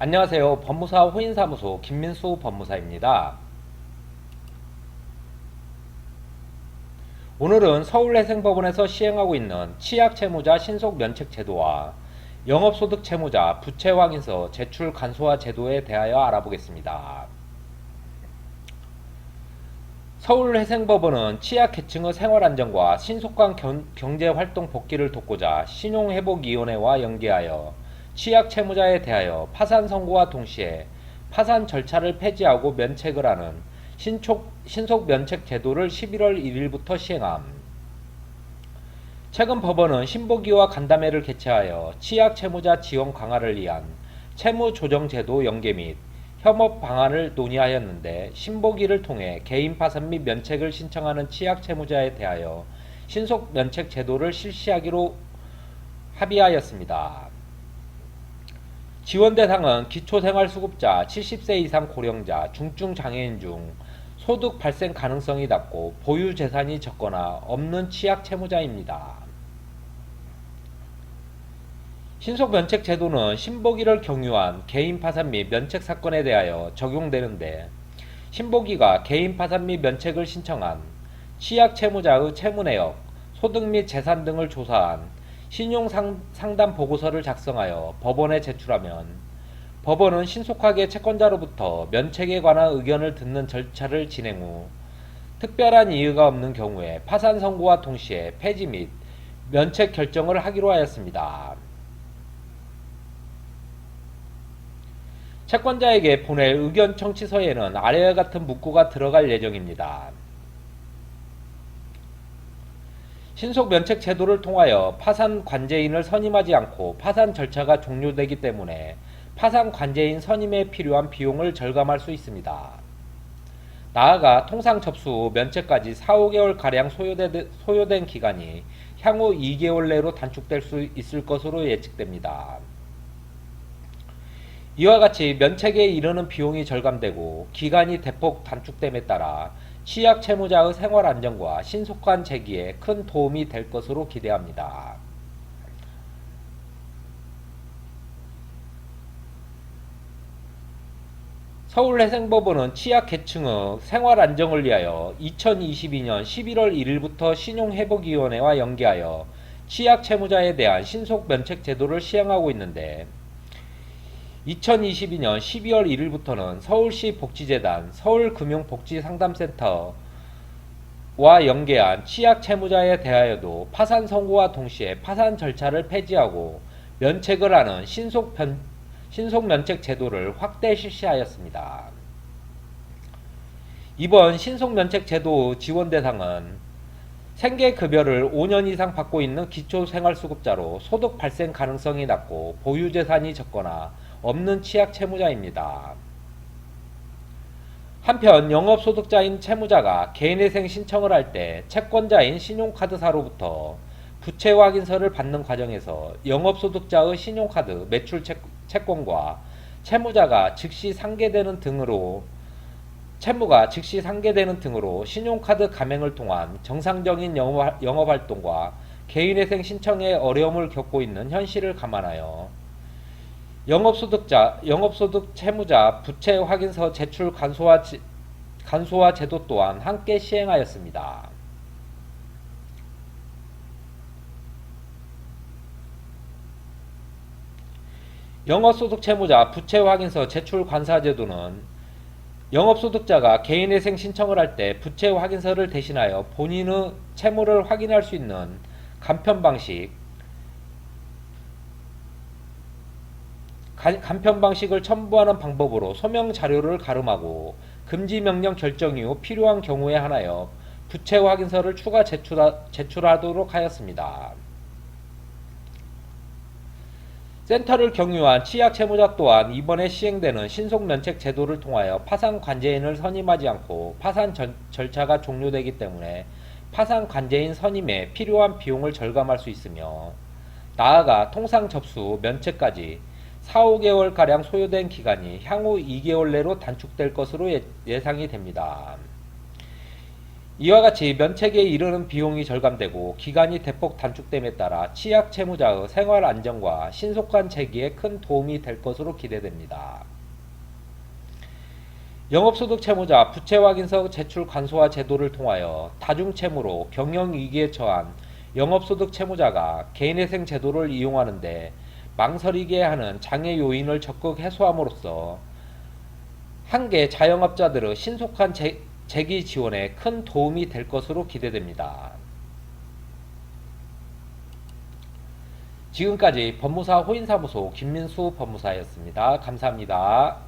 안녕하세요. 법무사 호인사무소 김민수 법무사입니다. 오늘은 서울회생법원에서 시행하고 있는 치약채무자 신속면책 제도와 영업소득 채무자 부채 확인서 제출 간소화 제도에 대하여 알아보겠습니다. 서울회생법원은 취약계층의 생활안정과 신속한 경- 경제활동 복귀를 돕고자 신용회복위원회와 연계하여 취약 채무자에 대하여 파산 선고와 동시에 파산 절차를 폐지하고 면책을 하는 신속, 신속 면책 제도를 11월 1일부터 시행함. 최근 법원은 신보기와 간담회를 개최하여 취약 채무자 지원 강화를 위한 채무 조정 제도 연계 및 협업 방안을 논의하였는데 신보기를 통해 개인 파산 및 면책을 신청하는 취약 채무자에 대하여 신속 면책 제도를 실시하기로 합의하였습니다. 지원 대상은 기초생활수급자, 70세 이상 고령자, 중증 장애인 중 소득 발생 가능성이 낮고 보유 재산이 적거나 없는 취약 채무자입니다. 신속 면책 제도는 신보기를 경유한 개인 파산 및 면책 사건에 대하여 적용되는데 신보기가 개인 파산 및 면책을 신청한 취약 채무자의 채무 내역, 소득 및 재산 등을 조사한 신용 상- 상담 보고서를 작성하여 법원에 제출하면 법원은 신속하게 채권자로부터 면책에 관한 의견을 듣는 절차를 진행 후 특별한 이유가 없는 경우에 파산 선고와 동시에 폐지 및 면책 결정을 하기로 하였습니다. 채권자에게 보낼 의견 청취서에는 아래와 같은 문구가 들어갈 예정입니다. 신속 면책 제도를 통하여 파산 관제인을 선임하지 않고 파산 절차가 종료되기 때문에 파산 관제인 선임에 필요한 비용을 절감할 수 있습니다. 나아가 통상 접수 후 면책까지 4, 5개월 가량 소요되, 소요된 기간이 향후 2개월 내로 단축될 수 있을 것으로 예측됩니다. 이와 같이 면책에 이르는 비용이 절감되고 기간이 대폭 단축됨에 따라 취약 채무자의 생활 안정과 신속한 재기에 큰 도움이 될 것으로 기대합니다. 서울회생법원은 취약계층의 생활 안정을 위하여 2022년 11월 1일부터 신용회복위원회와 연계하여 취약 채무자에 대한 신속 면책 제도를 시행하고 있는데 2022년 12월 1일부터는 서울시 복지재단 서울금융복지상담센터 와 연계한 취약 채무자에 대하여도 파산 선고와 동시에 파산 절차를 폐지하고 면책을 하는 신속, 변, 신속 면책 제도를 확대 실시하였습니다. 이번 신속 면책 제도 지원 대상은 생계 급여를 5년 이상 받고 있는 기초생활수급자로 소득 발생 가능성이 낮고 보유재산이 적거나 없는 취약 채무자입니다. 한편 영업소득자인 채무자가 개인회생 신청을 할 때 채권자인 신용카드사로부터 부채 확인서를 받는 과정에서 영업소득자의 신용카드 매출 채- 채권과 채무자가 즉시 상계되는 등으로 채무가 즉시 상계되는 등으로 신용카드 가맹을 통한 정상적인 영업- 영업활동과 개인회생 신청에 어려움을 겪고 있는 현실을 감안하여 영업소득자, 영업소득 채무자 부채 확인서 제출 간소화, 지- 간소화 제도 또한 함께 시행하였습니다. 영업소득 채무자 부채 확인서 제출 관사 제도는 영업소득자가 개인회생 신청을 할 때 부채 확인서를 대신하여 본인의 채무를 확인할 수 있는 간편 방식, 간편 방식을 첨부하는 방법으로 소명 자료를 가름하고 금지 명령 결정 이후 필요한 경우에 한하여 부채 확인서를 추가 제출하, 제출하도록 하였습니다. 센터를 경유한 취약 채무자 또한 이번에 시행되는 신속 면책 제도를 통하여 파산 관제인을 선임하지 않고 파산 전- 절차가 종료되기 때문에 파산 관제인 선임에 필요한 비용을 절감할 수 있으며 나아가 통상 접수 면책까지 4, 5개월 가량 소요된 기간이 향후 2개월 내로 단축될 것으로 예- 예상이 됩니다. 이와 같이 면책에 이르는 비용이 절감되고 기간이 대폭 단축됨에 따라 취약 채무자의 생활 안정과 신속한 재기에 큰 도움이 될 것으로 기대됩니다. 영업소득 채무자 부채 확인서 제출 간소화 제도를 통하여 다중채무로 경영위기에 처한 영업소득 채무자가 개인회생 제도를 이용하는데 망설이게 하는 장애 요인을 적극 해소함으로써 한계 자영업자들의 신속한 재, 재기 지원에 큰 도움이 될 것으로 기대됩니다. 지금까지 법무사 호인사무소 김민수 법무사였습니다. 감사합니다.